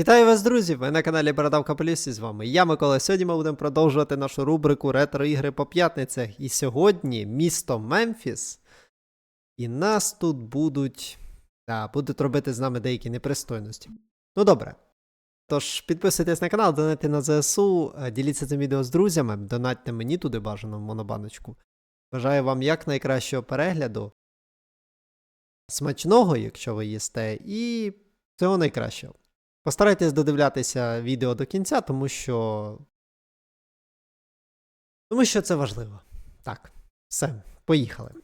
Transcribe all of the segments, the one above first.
Вітаю вас, друзі! Ви на каналі Бородавка Полісі з вами. Я Микола. Сьогодні ми будемо продовжувати нашу рубрику ретро-ігри по п'ятницях. І сьогодні місто Мемфіс. І нас тут будуть. Да, будуть робити з нами деякі непристойності. Ну добре. Тож підписуйтесь на канал, донайте на ЗСУ, е, діліться цим відео з друзями, донатьте мені туди бажано в монобаночку. Бажаю вам якнайкращого перегляду. Смачного, якщо ви їсте, і всього найкращого. Постарайтесь додивлятися відео до кінця, тому що. Тому що це важливо. Так, все, поїхали.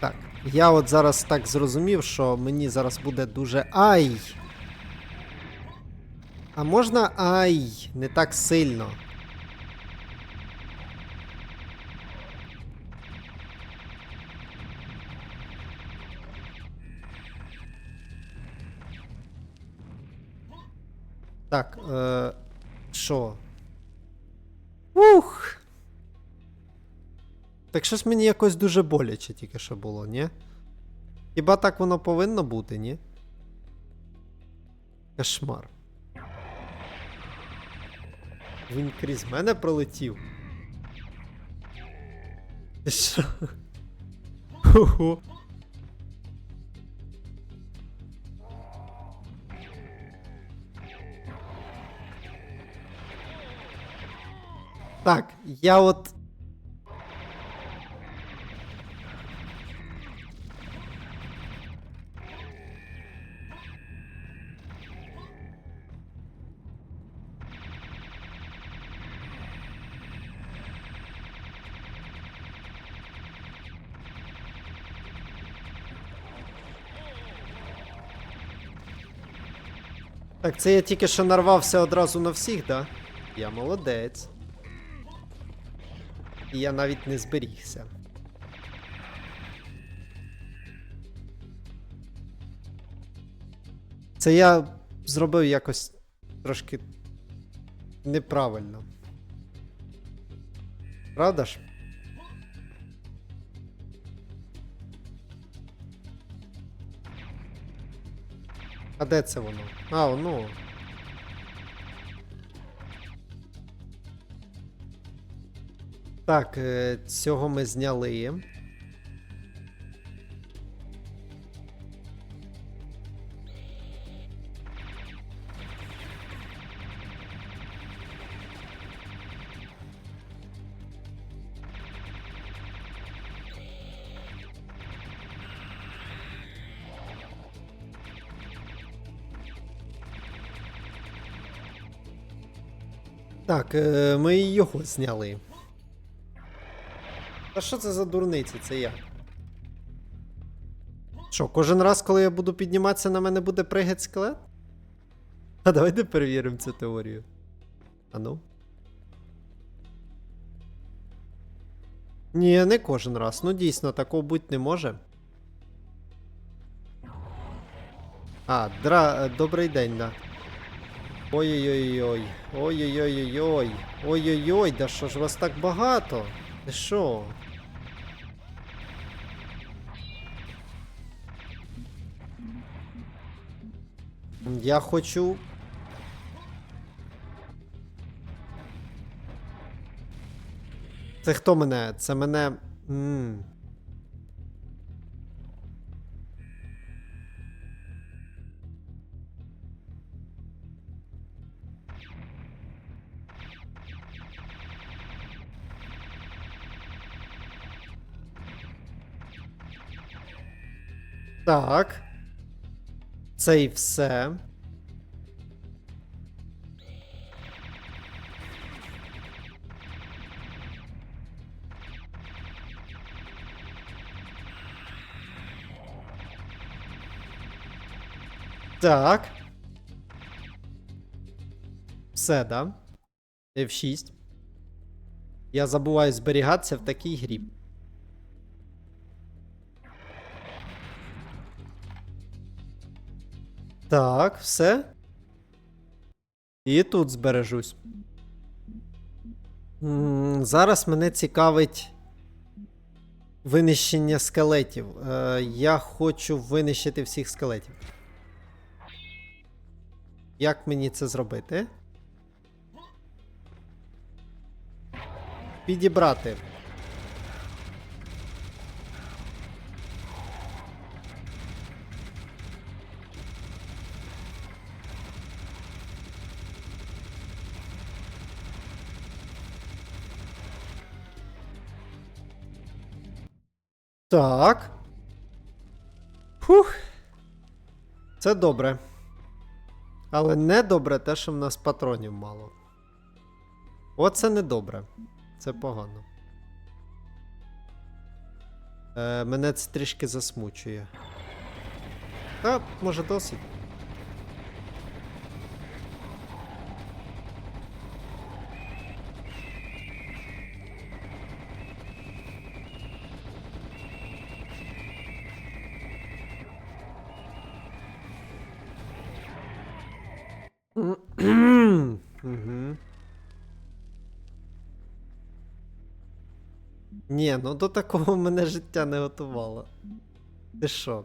Так, я от зараз так зрозумів, що мені зараз буде дуже ай. А можна ай, не так сильно. Так, е, що? Ух! Так щось мені якось дуже боляче тільки що було, ні? Хіба так воно повинно бути, ні? Кошмар. Він крізь мене пролетів. Ти що? Так, я от. Так, це я тільки що нарвався одразу на всіх, да? Я молодець. І я навіть не зберігся. Це я зробив якось трошки неправильно. Правда ж? А де це воно? А, ну. Так, е, цього ми зняли. Так, е, ми його зняли. А що це за дурниці? Це я. Що, кожен раз, коли я буду підніматися, на мене буде пригать скелет? А давайте перевіримо цю теорію. А ну. Ні, не кожен раз. Ну дійсно, такого бути не може. А, дра... добрий день, да. Ой-ой-ой-ой. Ой-ой-ой-ой-ой. Ой-ой-ой, да що ж вас так багато? Ти шо? Я хочу. Це хто мене? Це мене. м Так. Це і все. Так. Все, да? F6. Я забуваю зберігатися в такій грі. Так, все. І тут збережусь. М, Зараз мене цікавить. Винищення скелетів. Е, я хочу винищити всіх скелетів. Як мені це зробити? Підібрати. Так. Фух. Це добре. Але не добре те, що в нас патронів мало. Оце не добре. Це погано. Е, мене це трішки засмучує. Та, може досить. Угу. Ні, ну до такого мене життя не готувало. Ти що?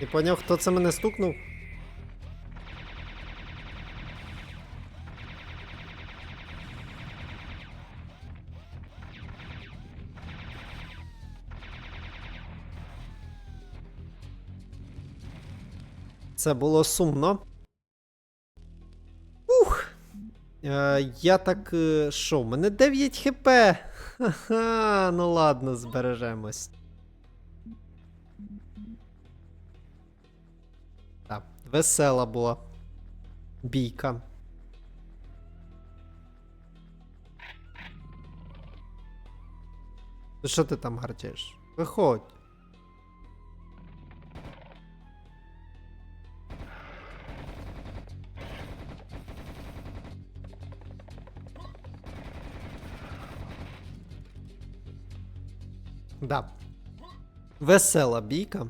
Не поняв, хто це мене стукнув? Це було сумно. Ух! Е, я так. е, Що, в мене 9 хп. Ха-ха, ну ладно, збережемось. Так, весела була. Бійка. Що ти там гарчиш? Виходь. Да. Весела бійка.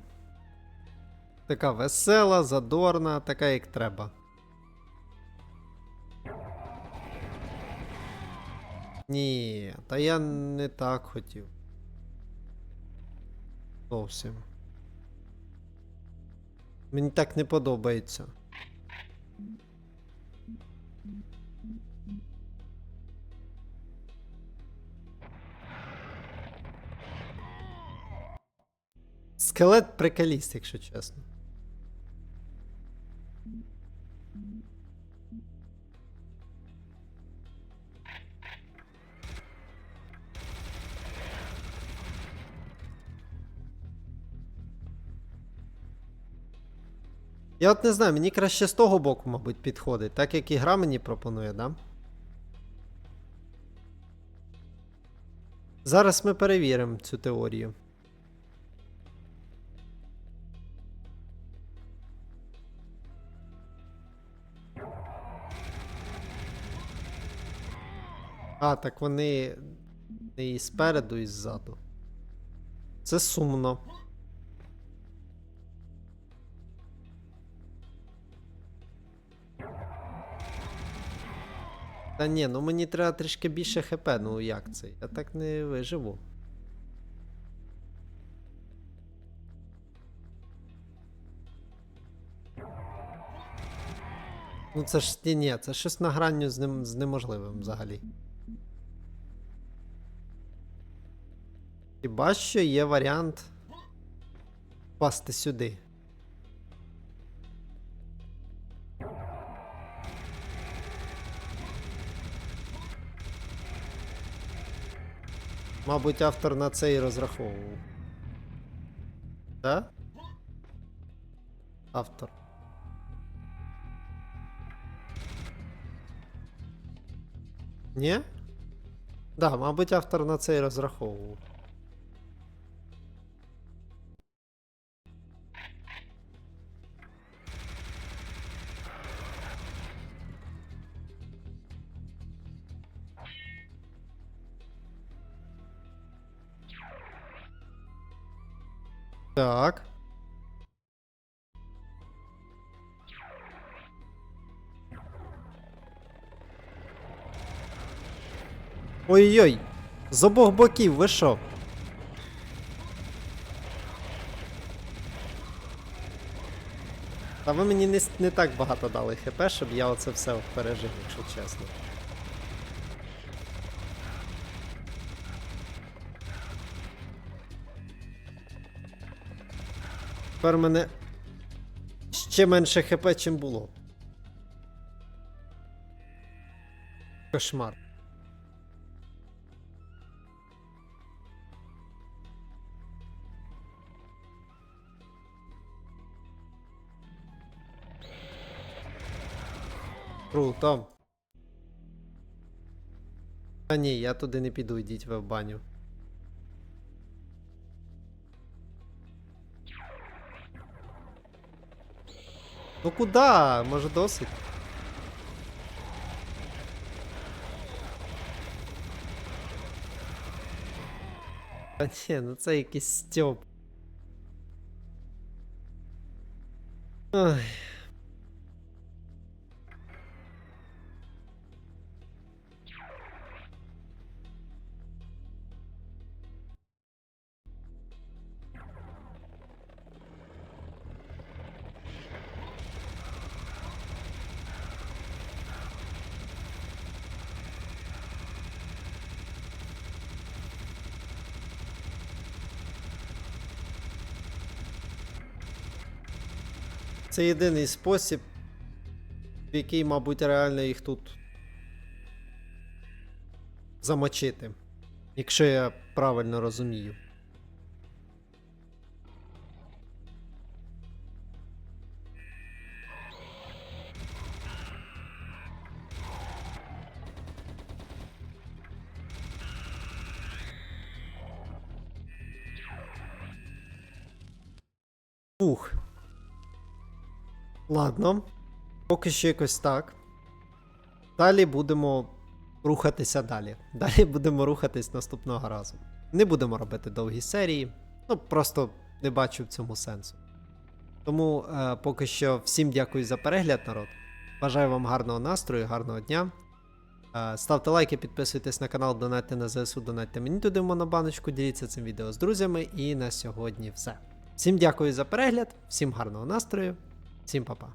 Така весела, задорна, така як треба. Ні, та я не так хотів. Зовсім. Мені так не подобається. Скелет приколіст, якщо чесно. Я от не знаю, мені краще з того боку, мабуть, підходить, так як і гра мені пропонує, да? Зараз ми перевіримо цю теорію. А, так вони не і спереду, і ззаду. Це сумно. Та ні, ну мені треба трішки більше хп, ну як це? Я так не виживу. Ну це ж ні, це щось на гранню з, ним, з неможливим взагалі. Хіба що є варіант впасти сюди. Мабуть, автор на це і розраховував. Так? Автор. Ні? Да, мабуть, автор на це і розраховував. Так. Ой-ой! З обох боків, ви? Та ви мені не, не так багато дали хп, щоб я оце все пережив, якщо чесно. Тепер в мене ще менше хп, чим було. Кошмар. Круто. А ні, я туди не піду, йдіть ви в баню. Ну куда? Може досить? Та ні, ну це якийсь стьоп. Ой. Це єдиний спосіб, в який, мабуть, реально їх тут замочити. Якщо я правильно розумію. Ух. Ладно. Поки що якось так. Далі будемо рухатися далі. Далі будемо рухатись наступного разу. Не будемо робити довгі серії. Ну, просто не бачу в цьому сенсу. Тому е, поки що всім дякую за перегляд, народ. Бажаю вам гарного настрою, гарного дня. Е, ставте лайки, підписуйтесь на канал, донатьте на ЗСУ, донатьте мені туди в монобаночку, діліться цим відео з друзями. І на сьогодні все. Всім дякую за перегляд, всім гарного настрою, всім па-па.